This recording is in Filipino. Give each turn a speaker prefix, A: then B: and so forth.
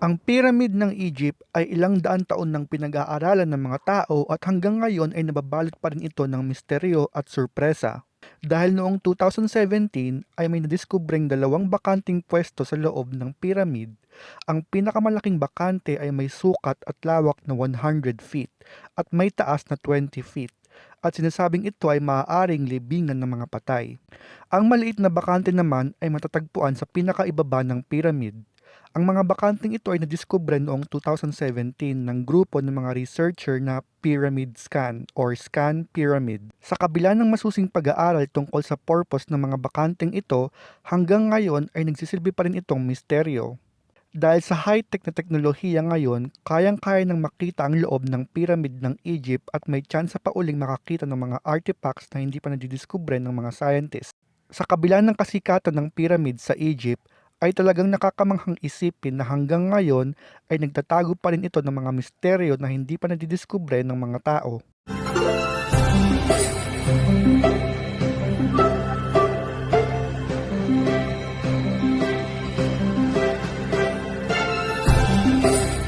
A: Ang piramid ng Egypt ay ilang daan taon nang pinag-aaralan ng mga tao at hanggang ngayon ay nababalot pa rin ito ng misteryo at sorpresa. Dahil noong 2017 ay may nadiskubreng dalawang bakanting pwesto sa loob ng piramid. Ang pinakamalaking bakante ay may sukat at lawak na 100 feet at may taas na 20 feet at sinasabing ito ay maaaring libingan ng mga patay. Ang maliit na bakante naman ay matatagpuan sa pinakaibaba ng piramid. Ang mga bakanting ito ay nadiskubre noong 2017 ng grupo ng mga researcher na Pyramid Scan or Scan Pyramid. Sa kabila ng masusing pag-aaral tungkol sa purpose ng mga bakanteng ito, hanggang ngayon ay nagsisilbi pa rin itong misteryo. Dahil sa high-tech na teknolohiya ngayon, kayang-kaya nang makita ang loob ng pyramid ng Egypt at may tsansa pa uling makakita ng mga artifacts na hindi pa nadidiskubre ng mga scientists. Sa kabila ng kasikatan ng pyramid sa Egypt, ay talagang nakakamanghang isipin na hanggang ngayon ay nagtatago pa rin ito ng mga misteryo na hindi pa nadidiskubre ng mga tao. Thank you.